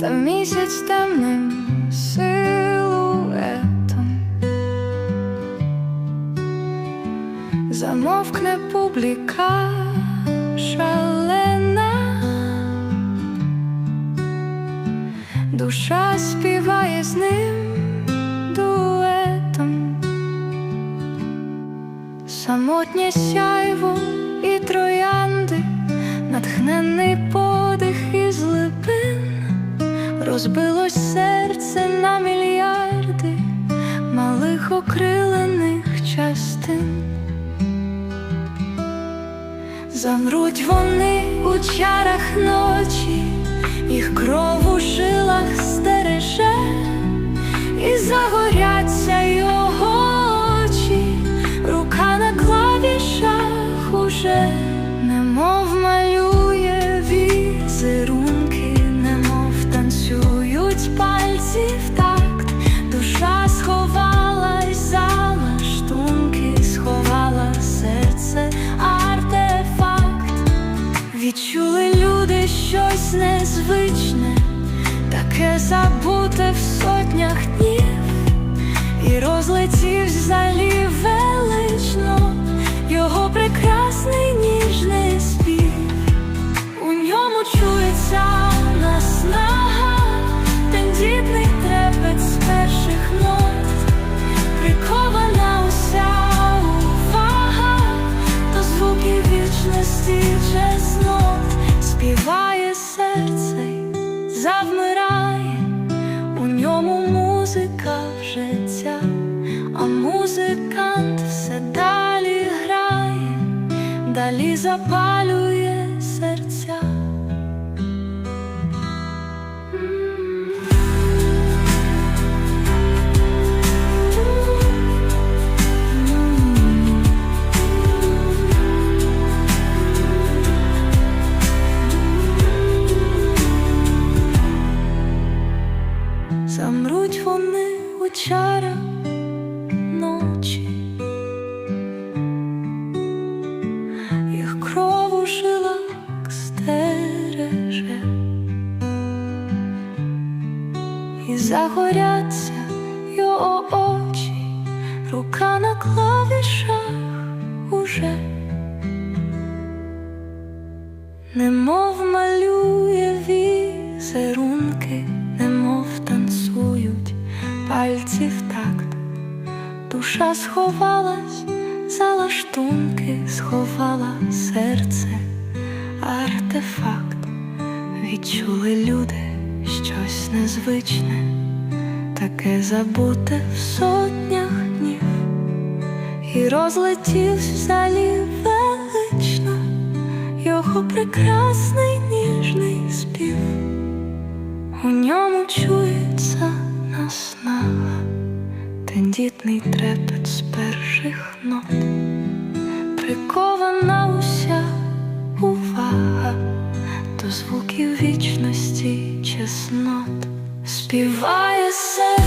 та місяць темним силуетом. Замовкне публіка шалена, душа співає з ним дуетом, самотнє сяйво і троянди, натхнений липин, розбилось серце на мільярди малих окрилених частин. Замруть вони у чарах ночі, їх кров такт, душа сховалась за лаштунки, сховала серце артефакт. Відчули люди щось незвичне, таке забуте в сотнях днів, і розлетівсь залів й завмирає, у ньому музика життя, а музикант все далі грає, далі запалює Замруть вони у чарах ночі, їх кров у жилах стереже, і загоряться його очі, рука на клавішах уже, немов малює душа сховалась за лаштунки, сховала серце, артефакт, відчули люди щось незвичне, таке забуте в сотнях днів, і розлетівсь в залі велично його прекрасний ніжний спів. У ньому чується наснага, тендітний трепет з перших нот, прикована уся увага до звуків вічності чеснот, співає серце.